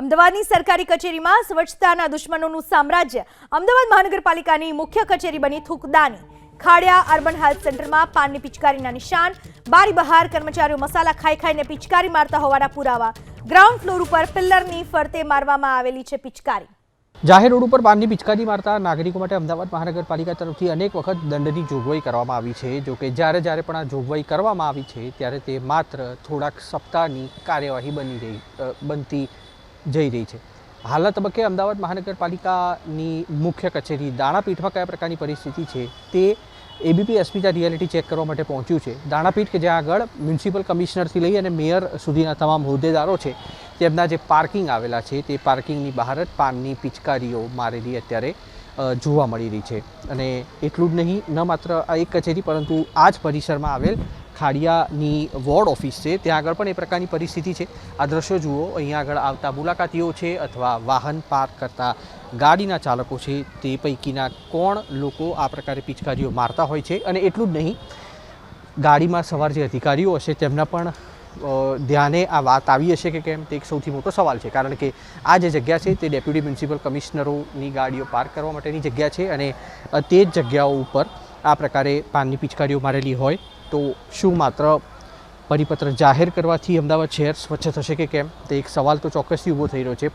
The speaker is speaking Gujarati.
અમદાવાદની સરકારી કચેરીમાં સ્વચ્છતાના દુશ્મનોનું સામ્રાજ્ય અમદાવાદ મહાનગરપાલિકાની મુખ્ય કચેરી બની થૂકદાની. ખાડિયા અર્બન હેલ્થ સેન્ટરમાં પાનની પિચકારીના નિશાન, બારી બહાર કર્મચારીઓ મસાલા ખાઈ ખાઈને પિચકારી મારતા હોવાના પુરાવા. ગ્રાઉન્ડ ફ્લોર ઉપર પિલ્લરની ફરતે મારવામાં આવેલી છે પિચકારી. જાહેર રોડ ઉપર પાનની પિચકારી મારતા નાગરિકો માટે અમદાવાદ મહાનગરપાલિકા તરફથી અનેક વખત દંડની જોગવાઈ કરવામાં આવી છે. જો કે જ્યારે જ્યારે પણ આ જોગવાઈ કરવામાં આવી છે, ત્યારે તે માત્ર થોડાક સપ્તાહની કાર્યવાહી બની રહી બનતી જઈ રહી છે. હાલના તબક્કે અમદાવાદ મહાનગરપાલિકાની મુખ્ય કચેરી દાણાપીઠમાં કયા પ્રકારની પરિસ્થિતિ છે તે એબીપી એસપી રિયાલિટી ચેક કરવા માટે પહોંચ્યું છે. દાણાપીઠ કે જ્યાં આગળ મ્યુનિસિપલ કમિશનરથી લઈ અને મેયર સુધીના તમામ હોદ્દેદારો છે, તેમના જે પાર્કિંગ આવેલા છે, તે પાર્કિંગની બહાર જ પાનની પિચકારીઓ મારેલી અત્યારે જોવા મળી રહી છે. અને એટલું જ નહીં, ન માત્ર આ એક કચેરી, પરંતુ આ જ પરિસરમાં આવેલ ખાડિયાની વોર્ડ ઓફિસ છે. ત્યાં આગળ પણ એ પ્રકારની પરિસ્થિતિ છે. આ દ્રશ્યો જુઓ. અહીંયા આગળ આવતા મુલાકાતીઓ છે અથવા વાહન પાર્ક કરતા ગાડીના ચાલકો છે. તે પૈકીના કોણ લોકો આ પ્રકારે પિચકારીઓ મારતા હોય છે? અને એટલું જ નહીં, ગાડીમાં સવાર જે અધિકારીઓ હશે તેમના પણ ધ્યાને આ વાત આવી હશે કે કેમ? તે એક સૌથી મોટો સવાલ છે. કારણ કે આ જે જગ્યા છે તે ડેપ્યુટી મ્યુનિસિપલ કમિશનરોની ગાડીઓ પાર્ક કરવા માટેની જગ્યા છે અને તે જ જગ્યાઓ ઉપર આ પ્રકારે પાનની પિચકારીઓ મારેલી હોય. તો શું માત્ર પરિપત્ર જાહેર કરવાથી અમદાવાદ શહેર સ્વચ્છ થશે કે કેમ? તે એક સવાલ તો ચોક્કસથી ઊભો થઈ રહ્યો છે.